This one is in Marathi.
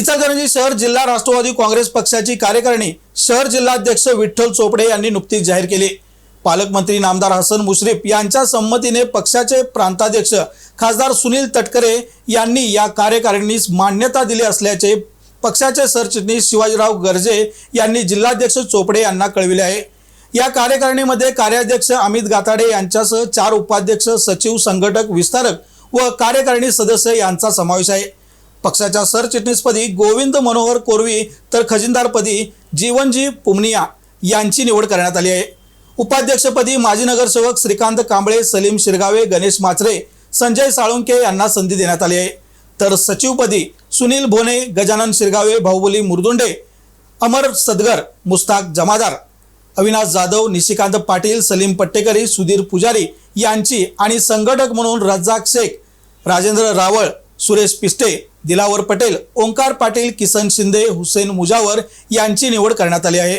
इचलकरंजी शहर जिल्हा राष्ट्रवादी काँग्रेस पक्षाची कार्यकारिणी शहर जिल्हाध्यक्ष विठ्ठल चोपडे यांनी नुकतीच जाहीर केली. पालकमंत्री नामदार हसन मुश्रीफ यांच्या संमतीने पक्षाचे प्रांताध्यक्ष खासदार सुनील तटकरे यांनी या कार्यकारिणीस मान्यता दिली असल्याचे पक्षाचे सरचिटणीस शिवाजीराव गर्जे यांनी जिल्हाध्यक्ष चोपडे यांना कळविले आहे. या कार्यकारिणीमध्ये कार्याध्यक्ष अमित गाताडे यांच्यासह चार उपाध्यक्ष सचिव संघटक विस्तारक व कार्यकारिणी सदस्य यांचा समावेश आहे. पक्षाच्या सरचिटणीसपदी गोविंद मनोहर कोरवी तर खजिनदारपदी जीवनजी पुमनिया यांची निवड करण्यात आली आहे. उपाध्यक्षपदी माजी नगरसेवक श्रीकांत कांबळे सलीम शिरगावे गणेश माचरे संजय साळुंके यांना संधी देण्यात आली आहे. तर सचिवपदी सुनील भोने गजानन शिरगावे बाहुबली मुरदुंडे अमर सदगर मुस्ताक जमादार अविनाश जाधव निशिकांत पाटील सलीम पट्टेकरी सुधीर पुजारी यांची आणि संघटक म्हणून रज्जाक शेख राजेंद्र रावळ सुरेश पिस्टे दिलावर पटेल ओंकार पाटील किसन शिंदे हुसेन मुजावर यांची निवड करण्यात आली आहे.